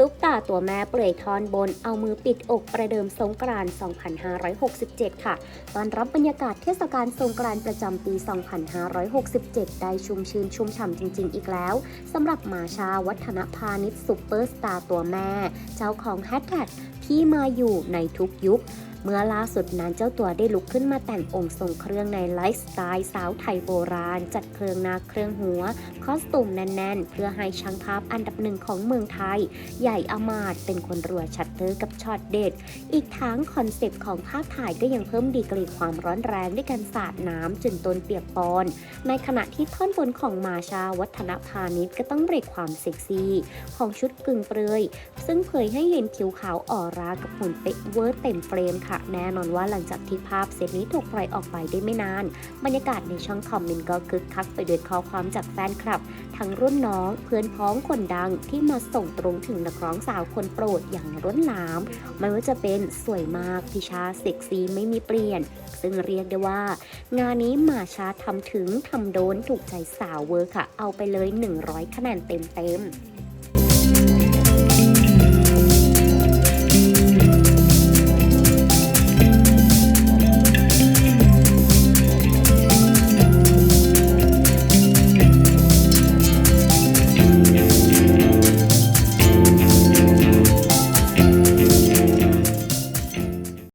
ซุปตาตัวแม่เปลือยทอนบนเอามือปิดอกประเดิมสงกรานต์ 2567 ค่ะ ตอนรับบรรยากาศเทศกาลสงกรานต์ประจำปี 2567 ได้ชุ่มชื่นชุ่มฉ่ำจริง ๆ อีกแล้วสำหรับมาชาวัฒนพาณิชย์ซุปเปอร์สตาร์ตัวแม่ เจ้าของแฮชแท็กพี่มาอยู่ในทุกยุค เมื่อล่าสุดนั้นเจ้าตัวได้ลุกขึ้นมาแต่งองค์ทรงเครื่องในไลฟ์สไตล์สาวไทยโบราณ จัดเครื่องหนาเครื่องหัว คอสตูมแน่นๆ เพื่อให้ช่างภาพอันดับหนึ่งของเมืองไทย ใหญ่อมาดเป็นคนรัวชัตเตอร์กับช็อตเด็ด อีกทั้งคอนเซปต์ของภาพถ่ายก็ยังเพิ่มดีกรีความร้อนแรงด้วยการสาดน้ำจนตนเปียกปอน ในขณะที่ท่อนบนของมาชาวัฒนพาณิชย์ก็ต้องเบรกความเซ็กซี่ ของชุดกึ่งเปลือยซึ่งเผยให้เห็นผิวขาวออร่ากับหุ่นเป๊ะเวอร์เต็มเฟรมค่ะแน่นอนว่าหลังจากที่ภาพเซตนี้ถูกปล่อยออกไปได้ไม่นาน บรรยากาศในช่องคอมเมนต์ก็คึกคักไปด้วยข้อความจากแฟนคลับ ทั้งรุ่นน้องเพื่อนพ้องคนดังที่มาส่งตรงถึงนักร้องสาวคนโปรดอย่างร้นหลาม ไม่ว่าจะเป็นสวยมากพิชาเซ็กซี่ไม่มีเปลี่ยน ซึ่งเรียกได้ว่า งานนี้มาชาทำถึงทำโดนถูกใจสาวเวอร์ค่ะ เอาไปเลย 100 คะแนนเต็มๆ